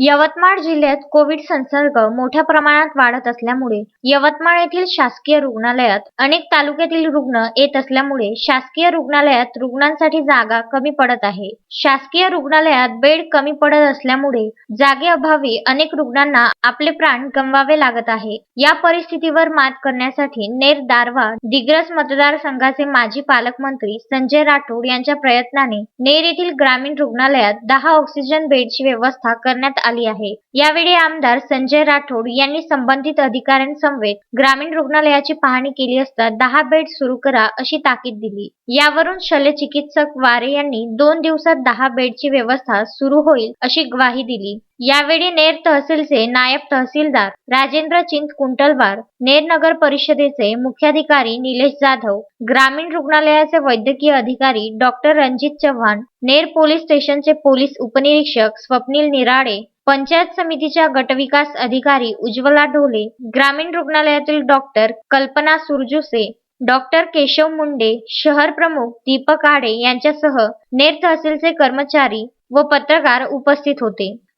यवतमाळ जिल्ह्यात कोविड संसर्ग मोठ्या प्रमाणात वाढत असल्यामुळे यवतमाळ येथील शासकीय रुग्णालयात अनेक तालुक्यातील रुग्ण येत असल्यामुळे शासकीय रुग्णालयात रुग्णांसाठी जागा कमी पडत आहे. शासकीय रुग्णालयात बेड कमी पडत असल्यामुळे जागेअभावी अनेक रुग्णांना आपले प्राण गमवावे लागत आहे. या परिस्थितीवर मात करण्यासाठी नेर दारवा दिग्रस मतदारसंघाचे माजी पालकमंत्री संजय राठोड यांच्या प्रयत्नाने नेर येथील ग्रामीण रुग्णालयात दहा ऑक्सिजन बेडची व्यवस्था करण्यात आली आहे. यावेळी आमदार संजय राठोड यांनी संबंधित अधिकाऱ्यांसमवेत ग्रामीण रुग्णालयाची पाहणी केली असता दहा बेड सुरू करा अशी ताकीद दिली. यावरून शल्यचिकित्सक वारे यांनी दोन दिवसात दहा बेडची व्यवस्था सुरू होईल अशी ग्वाही दिली. यावेळी नेर तहसीलचे नायब तहसीलदार राजेंद्र चिंत कुंटलवार नेर नगर परिषदेचे मुख्याधिकारी निलेश जाधव ग्रामीण रुग्णालयाचे वैद्यकीय अधिकारी डॉक्टर रणजित चव्हाण नेर पोलीस स्टेशनचे पोलीस उपनिरीक्षक स्वप्नील निराळे पंचायत समितीच्या गटविकास अधिकारी उज्ज्वला ढोले ग्रामीण रुग्णालयातील डॉक्टर कल्पना सुरजुसे डॉक्टर केशव मुंडे शहर प्रमुख दीपक आडे यांच्यासह नेर तहसीलचे कर्मचारी व पत्रकार उपस्थित होते.